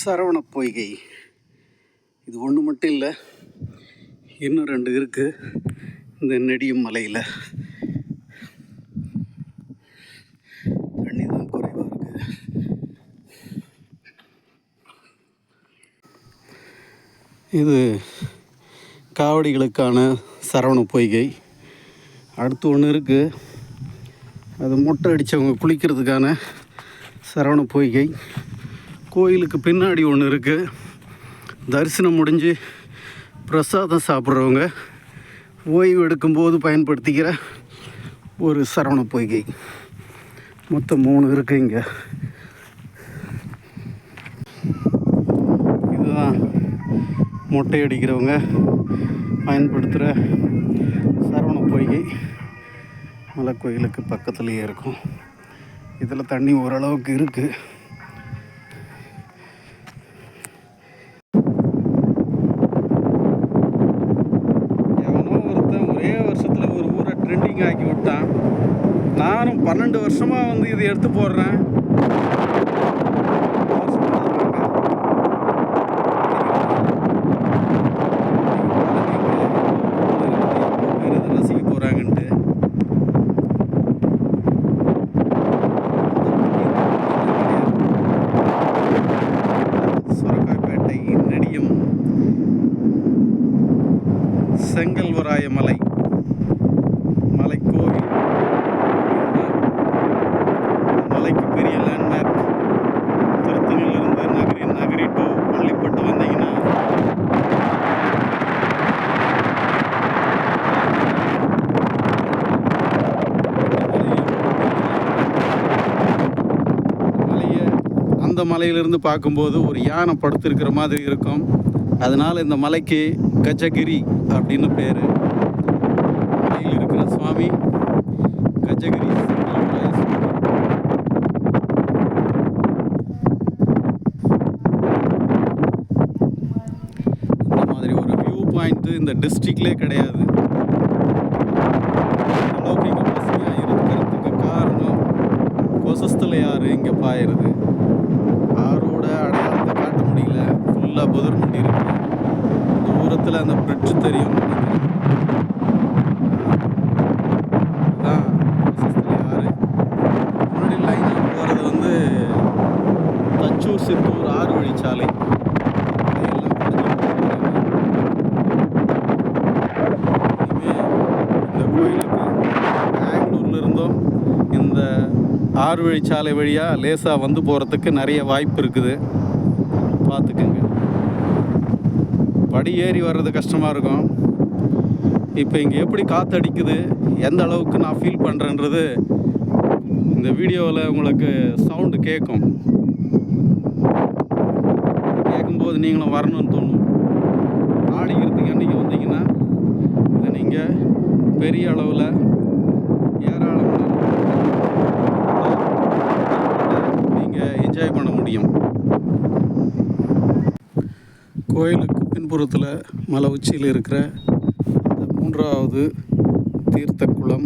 சரவண பொய்கை. இது ஒன்று மட்டும் இல்லை இன்னும் ரெண்டு இருக்குது இந்த நெடியும் மலையில். தண்ணி தான் குறைவாக இருக்குது இது காவடிகளுக்கான சரவண பொய்கை. அடுத்து ஒன்று இருக்குது அது மொட்டை அடித்தவங்க குளிக்கிறதுக்கான சரவண பொய்கை. கோயிலுக்கு பின்னாடி ஒன்று இருக்குது தரிசனம் முடிஞ்சு பிரசாதம் சாப்பிட்றவங்க ஓய்வு எடுக்கும்போது பயன்படுத்திக்கிற ஒரு சரவண பொய்கை. மொத்தம் மூணு இருக்குது இங்கே. இதுதான் மொட்டை அடிக்கிறவங்க பயன்படுத்துகிற சரவண பொய்கை. மலை கோயிலுக்கு பக்கத்துலேயே இருக்கும். இதில் தண்ணி ஓரளவுக்கு இருக்குது நானும் பன்னெண்டு வருஷமாக வந்து இதை எடுத்து போடுறேன். ரசிக்க போகிறாங்கன்ட்டு சுரக்காய்பேட்டை நெடியம் செங்கல்வராய மலை. மலைக்கோவில். அந்த மலையிலிருந்து பார்க்கும்போது ஒரு யானை படுத்திருக்கிற மாதிரி இருக்கும். அதனால் இந்த மலைக்கு கஜகிரி அப்படின்னு பேர். மலையில் இருக்கிற சுவாமி கஜகிரி இந்த மாதிரி ஒரு வியூ பாயிண்ட்டு இந்த டிஸ்ட்ரிக்ட்லே கிடையாது. அளவுக்கு இங்கே பசுமையாக இருக்கிறதுக்கு காரணம் கொசஸ்தலையாறு யார் இங்கே பாயிருது முடியல ஃபுல்லாக புதர் முண்டி இருக்கு. தூரத்தில் அந்த பிரிட்ஜ் தெரியும். முன்னாடி வந்து தச்சூர் சித்தூர் ஆறு வழிச்சாலை இந்த இருந்தும். இந்த ஆறு வழிச்சாலை வழியாக லேசாக வந்து போகிறதுக்கு நிறைய வாய்ப்பு இருக்குது. பார்த்துக்குங்க. படி ஏறி வர்றது கஷ்டமாக இருக்கும். இப்போ இங்கே எப்படி காற்றடிக்குது எந்த அளவுக்கு நான் ஃபீல் பண்ணுறேன்றது இந்த வீடியோவில் உங்களுக்கு சவுண்டு கேட்கும் கேட்கும்போது நீங்களும் வரணும்னு தோணும். ஆடிக்கிறதுக்கு அன்றைக்கி வந்தீங்கன்னா இதை நீங்கள் பெரிய அளவில் கோயிலுக்கு பின்புறத்தில் மலை உச்சியில் இருக்கிற மூன்றாவது தீர்த்த குளம்